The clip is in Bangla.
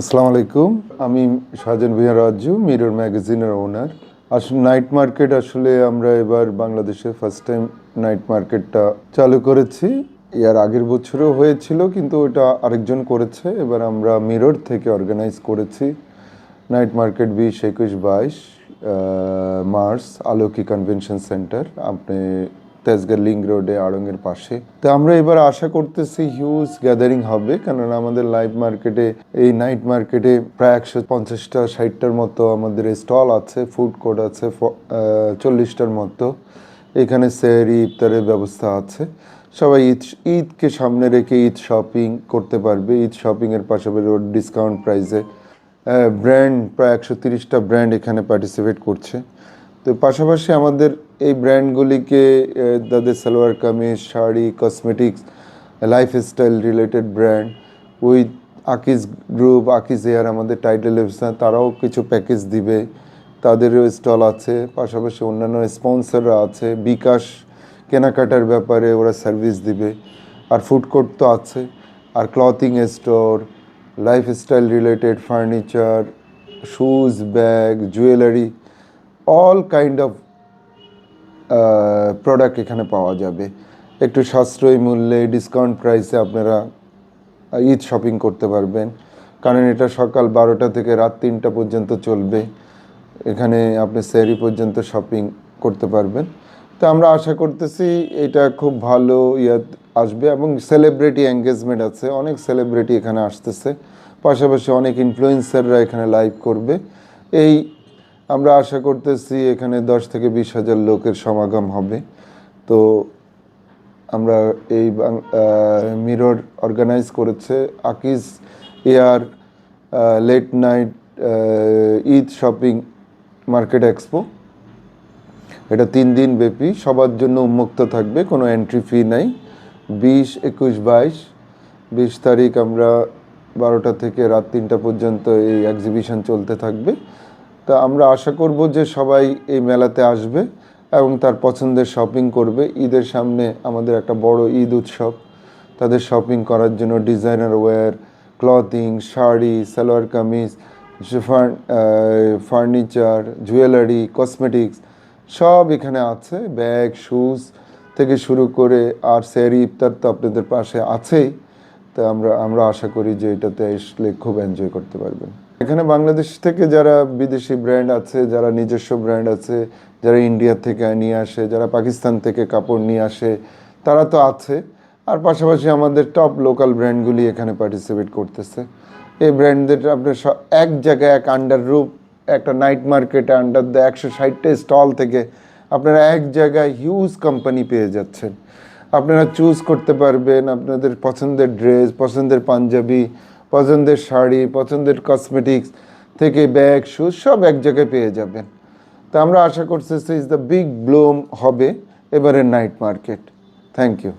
আসসালামু আলাইকুম। আমি শাহজাহান ভুঁইয়া রাজু মিরর ম্যাগাজিনের ওনার। আসলে নাইট মার্কেট আসলে আমরা এবার বাংলাদেশে ফার্স্ট টাইম নাইট মার্কেটটা চালু করেছি। এর আগের বছরও হয়েছিল, কিন্তু ওটা আরেকজন করেছে। এবার আমরা মিরর থেকে অর্গানাইজ করেছি। নাইট মার্কেট বিশ, একুশ, বাইশ মার্চ আলোকি কনভেনশন সেন্টার আপনি তেজগাঁ লিঙ্ক রোডে আড়ংয়ের পাশে। তো আমরা এবার আশা করতেছি হিউজ গ্যাদারিং হবে, কেননা আমাদের লাইভ মার্কেটে এই নাইট মার্কেটে প্রায় একশো পঞ্চাশটা, ষাটটার মতো আমাদের স্টল আছে ফুড কোর্ট আছে চল্লিশটার মতো। এখানে সেহরি ইফতারের ব্যবস্থা আছে। সবাই ঈদ, ঈদকে সামনে রেখে ঈদ শপিং করতে পারবে। ঈদ শপিংয়ের পাশাপাশি ডিসকাউন্ট প্রাইসে ব্র্যান্ড প্রায় একশো তিরিশটা ব্র্যান্ড এখানে পার্টিসিপেট করছে। তো পাশাপাশি আমাদের এই ব্র্যান্ডগুলিকে তাদের salwar kameez, sari cosmetics lifestyle related brand with Akij group Akij air আমাদের টাইটেল তারাও কিছু প্যাকেজ দিবে। তাদেরও স্টল আছে, পাশাপাশি অন্যান্য স্পন্সররা আছে। বিকাশ কেনাকাটার ব্যাপারে ওরা সার্ভিস দিবে। আর ফুড কোর্ট তো আছে। আর clothing store lifestyle related furniture shoes bag jewellery all kind of product এখানে পাওয়া যাবে। একটু সাশ্রয়ী মূল্যে ডিসকাউন্ট প্রাইসে আপনারা ঈদ শপিং করতে পারবেন। কারণ এটা সকাল বারোটা থেকে রাত তিনটা পর্যন্ত চলবে। এখানে আপনি স্যারি পর্যন্ত শপিং করতে পারবেন। তো আমরা আশা করতেছি এটা খুব ভালো ইয়া আসবে এবং সেলিব্রিটি এঙ্গেজমেন্ট আছে। অনেক সেলিব্রিটি এখানে আসতেছে। পাশাপাশি অনেক ইনফ্লুয়েন্সাররা এখানে লাইভ করবে। এই আমরা আশা করতেছি এখানে দশ থেকে বিশ হাজার লোকের সমাগম হবে। তো আমরা এই মিরর অর্গানাইজ করেছে। Akij air late night Eid shopping market expo এটা তিন দিন ব্যাপী। সবার জন্য উন্মুক্ত থাকবে, কোনো এন্ট্রি ফি নাই। বিশ, একুশ, বাইশ। বিশ তারিখ আমরা বারোটা থেকে রাত তিনটা পর্যন্ত এই এক্সিবিশন চলতে থাকবে। তা আমরা আশা করব যে সবাই এই মেলাতে আসবে এবং তার পছন্দের শপিং করবে। ঈদের সামনে আমাদের একটা বড় ঈদ উৎসব। তাদের শপিং করার জন্য designer wear, clothing, sari, salwar kameez furniture, jewellery, cosmetics সব এখানে আছে। ব্যাগ, শুজ থেকে শুরু করে আর স্যারি ইফতার তো আপনাদের পাশে আছেই। তা আমরা আমরা আশা করি যে এটাতে আসলে খুব এনজয় করতে পারবেন। এখানে বাংলাদেশ থেকে যারা বিদেশি ব্র্যান্ড আছে, যারা নিজস্ব ব্র্যান্ড আছে, যারা ইন্ডিয়া থেকে নিয়ে আসে, যারা পাকিস্তান থেকে কাপড় নিয়ে আসে, তারা তো আছে। আর পাশাপাশি আমাদের টপ লোকাল ব্র্যান্ডগুলি এখানে পার্টিসিপেট করতেছে। এই ব্র্যান্ডদের আপনার স- এক জায়গায় এক আন্ডার রুপ একটা নাইট মার্কেটে আন্ডার দ্য একশো ষাটটা স্টল থেকে আপনারা এক জায়গায় হিউজ কোম্পানি পেয়ে যাচ্ছেন। আপনারা চুজ করতে পারবেন আপনাদের পছন্দের ড্রেস পছন্দের পাঞ্জাবি পছন্দের শাড়ি, পছন্দের কসমেটিক্স থেকে ব্যাগ শুজ সব এক জায়গায় পেয়ে যাবেন। তা আমরা আশা করছি ইজ দ্য বিগ ব্লুম হবে এবারের নাইট মার্কেট থ্যাংক ইউ